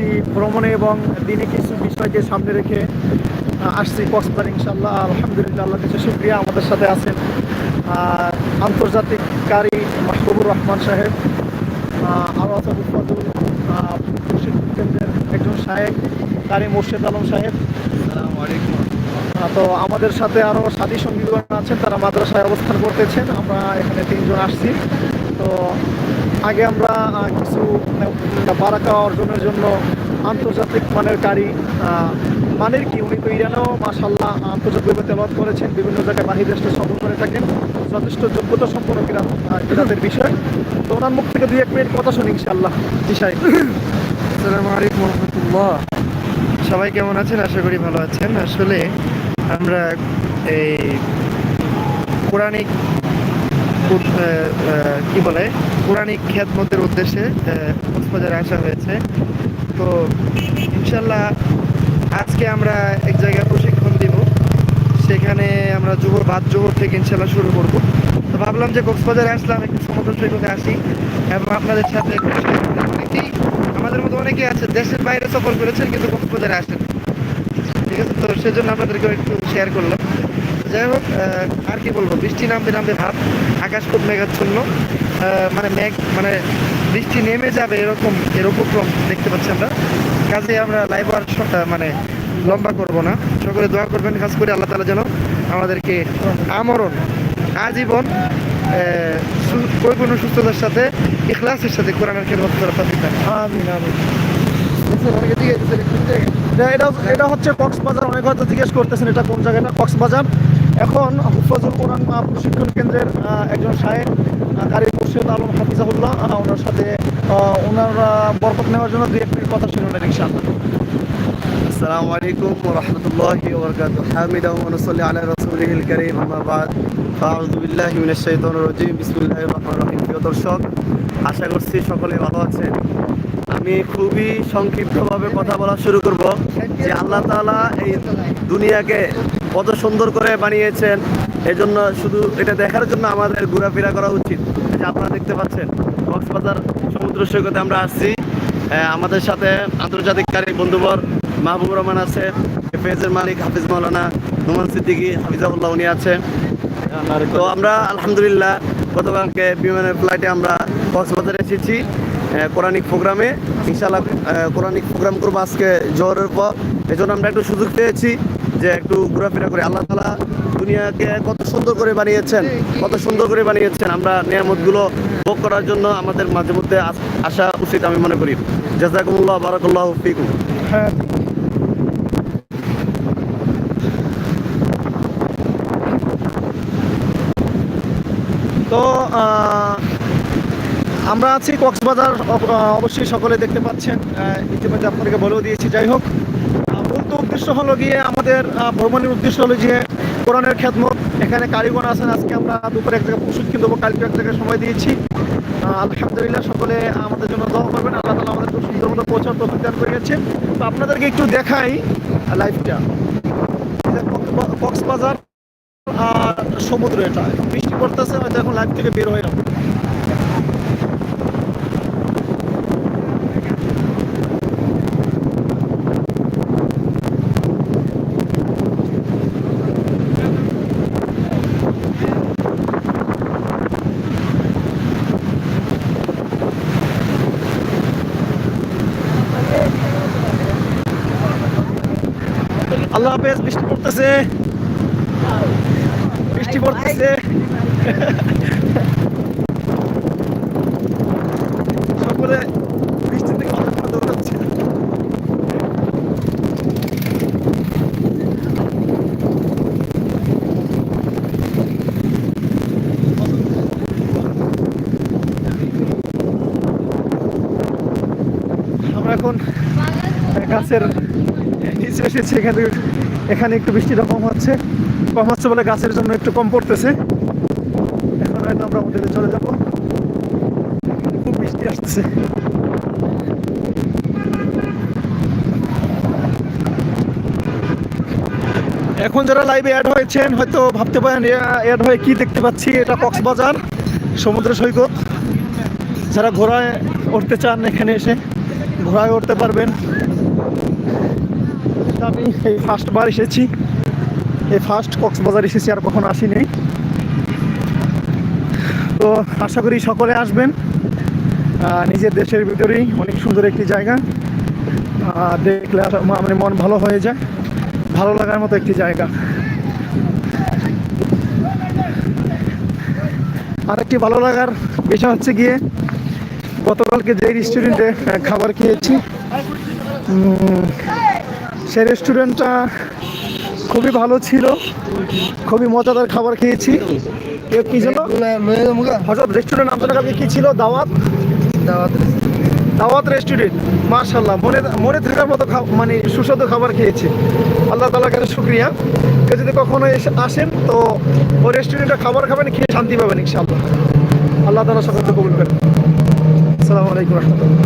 একটি ভ্রমণে এবং দিনে কিছু বিষয়কে সামনে রেখে আসছি কক্সবাজার ইনশাল্লাহ আলহামদুলিল্লাহ আল্লাহ কাছে শুক্রিয়া আমাদের সাথে আছেন আন্তর্জাতিক কারি মাহবুবুর রহমান সাহেব আরও আছে কেন্দ্রের একজন সাহেব কারি মোর্শেদ আলম সাহেব। তো আমাদের সাথে আরও সাথী সঙ্গীগণ আছেন তারা মাদ্রাসায় অবস্থান করতেছেন আমরা এখানে তিনজন আসছি। তো আগে আমরা কিছু মানে, বারাকা অর্জনের জন্য আন্তর্জাতিক মানের আহ, মানের কি উনি তো ইরানেও মাসাল্লাহ আন্তর্জাতিকভাবে তেলাওয়াত করেছেন বিভিন্ন জায়গায় বাহির দেশে সফর করে থাকেন যথেষ্ট যোগ্যতা সম্পন্ন কিরাতের বিষয়। তো ওনার মুখ থেকে দুই এক মিনিট কথা শুনি ইনশাল্লাহ বিষয় আসসালামু আলাইকুম রহমতুল্লাহ। সবাই কেমন আছেন? আশা করি ভালো আছেন। আসলে আমরা এই আহ, কি বলে কোরআনিক খ্যাতমতের উদ্দেশ্যে কক্সবাজারে আসা হয়েছে। তো ইনশাল্লাহ আজকে আমরা এক জায়গায় প্রশিক্ষণ দিব। সেখানে আমরা জোহর বাদ জোহর থেকে ইনশাল্লাহ শুরু করব। তো ভাবলাম যে কক্সবাজারে আসলাম, একটু সমুদ্র সৈকতে আসি এবং আপনাদের সাথে আমাদের মতো অনেকেই আছে, দেশের বাইরে সফর করেছেন কিন্তু কক্সবাজারে আসেন। ঠিক আছে, তো সেজন্য আপনাদেরকে একটু শেয়ার করলাম। যাই হোক আর কি বলব? বৃষ্টি নামবে নামবে ভাব, আকাশ খুব মেঘাচ্ছন্ন। মানে মেঘ মানে বৃষ্টি নেমে যাবে এরকম এরকম দেখতে পাচ্ছি আমরা। কাজে আমরা লাইভ আর মানে লম্বা করব না। সকলে দোয়া করবেন কাজ করে আল্লাহ তালা যেন আমাদেরকে আমরণ, আজীবন পরিপূর্ণ সুস্থতার সাথে, ইখলাসের সাথে কোরআনের খেদমত করার আমিন আমিন। এটা এটা এটা হচ্ছে কক্সবাজার অনেক হয়তো জিজ্ঞেস করতেছেন এটা কোন জায়গাটা কক্সবাজার এখন হুফাজুল কোরআন আহ, প্রশিক্ষণ কেন্দ্রের আহ, একজন সাহেব আহ, কারি মুর্শিদ আলম হাফিজাহুল্লাহ আহ, ওনার সাথে আহ, ওনার আহ, বরকত নেওয়ার জন্য দুই এক মিনিট কথা শুনলেন ইনশাআল্লাহ السلام عليكم ورحمة الله وبركاته حامدا ونصلي على رسوله الكريم أما بعد فأعوذ بالله من الشيطان الرجيم بسم الله الرحمن الرحيم প্রিয় দর্শক আশা করছি সকলে ভালো আছেন আমি খুবই সংক্ষিপ্তভাবে কথা বলা শুরু করব যে আল্লাহ তাআলা এই দুনিয়াকে কত সুন্দর করে বানিয়েছেন। এজন্য শুধু এটা দেখার জন্য আমাদের ঘোরাফেরা করা উচিত। যে আপনারা দেখতে পাচ্ছেন, কক্সবাজার সমুদ্র সৈকতে আমরা আসছি। আমাদের সাথে আন্তর্জাতিক কারি বন্ধুবর মাহবুব রহমান আছে ফেজের মালিক হাফিজ মৌলানা নোমান সিদ্দিকি হাফিজাউল্লাহ উনি আছে তো আমরা আলহামদুলিল্লাহ গতকালকে বিমানের ফ্লাইটে আমরা কক্সবাজারে এসেছি। কোরআনিক প্রোগ্রামে ইনশাল্লাহ কোরআনিক প্রোগ্রাম করব আজকে জোহরের পর। এই জন্য আমরা একটু সুযোগ পেয়েছি যে একটু ঘোরাফেরা করে আল্লাহ তালা দুনিয়াকে কত সুন্দর করে বানিয়েছেন, কত সুন্দর করে বানিয়েছেন। আমরা নিয়ামতগুলো ভোগ করার জন্য আমাদের মাঝে মধ্যে আসা উচিত আমি মনে করি। জাজাকুমুল্লাহ, বারাকুল্লাহ ফিকুম। হ্যাঁ তো আমরা আছি কক্সবাজার অবশ্যই সকলে দেখতে পাচ্ছেন। ইতিমধ্যে আপনাদেরকে বলেও দিয়েছি যাই হোক। আহ, মূল তো উদ্দেশ্য হলো গিয়ে আমাদের ভ্রমণের উদ্দেশ্য হলো যে কোরআনের খেদমত। এখানে কারিগর আছেন আজকে আমরা দুপুরে এক জায়গায় প্রশিক্ষণ দেবো কালকে এক জায়গায় সময় দিয়েছি। আলহামদুলিল্লাহ সকলে আমাদের জন্য দোয়া করবেন আল্লাহ তালা আমাদের সুন্দর মতো পৌঁছার তৌফিক দান করে গেছে তো আপনাদেরকে একটু দেখাই কক্স- কক্সবাজার আর সমুদ্র এটা বৃষ্টি পড়তেছে হয়তো এখন লাইফ থেকে বের হয়ে যাব। আল্লাহ হাফেজ বৃষ্টি পড়তেছে। বৃষ্টি পড়তেছে। সকলে আমরা এখন গাছের নিচে এসেছি এখানে এখানে একটু বৃষ্টিটা কম হচ্ছে। কম হচ্ছে বলে গাছের জন্য একটু কম পড়তেছে। এখন হয়তো আমরা হোটেলে চলে যাব। খুব বৃষ্টি আসতেছে। এখন যারা লাইভে অ্যাড হয়েছেন, হয়তো ভাবতে পারেন অ্যাড হয়ে কি দেখতে পাচ্ছি? এটা কক্সবাজার, সমুদ্র সৈকত। যারা ঘোড়ায় উঠতে চান এখানে এসে, ঘোড়ায় উঠতে পারবেন। আমি এই ফার্স্টবার এসেছি। এই ফার্স্ট কক্সবাজার এসেছি, আর কখনো আসিনি। তো আশা করি সকলে আসবেন। নিজের দেশের ভিতরেই অনেক সুন্দর একটি জায়গা। দেখলে মানে মন ভালো হয়ে যায়। ভালো লাগার মতো একটি জায়গা। আরেকটি ভালো লাগার বিষয় হচ্ছে গিয়ে গতকালকে যে রেস্টুরেন্টে খাবার খেয়েছি। সেই রেস্টুরেন্টটা খুবই ভালো ছিল। খুবই মজাদার খাবার খেয়েছি। কি ছিল? হজরত রেস্টুরেন্ট নামটা কালকে কি ছিল? দাওয়াত? দাওয়াত দাওয়াত রেস্টুরেন্ট মার্শাল্লাহ মনে মনে থাকার মতো মানে সুস্বাদু খাবার খেয়েছে। আল্লাহ তালার কাছে শুক্রিয়া। কেউ যদি কখনো এসে আসেন তো ওই রেস্টুরেন্টে খাবার খাবেন খেয়ে শান্তি পাবেন ইনশাআল্লাহ। আল্লাহ তালা সকলকে কবুল করেন। আসসালামু আলাইকুম রহমতুল্লাহ।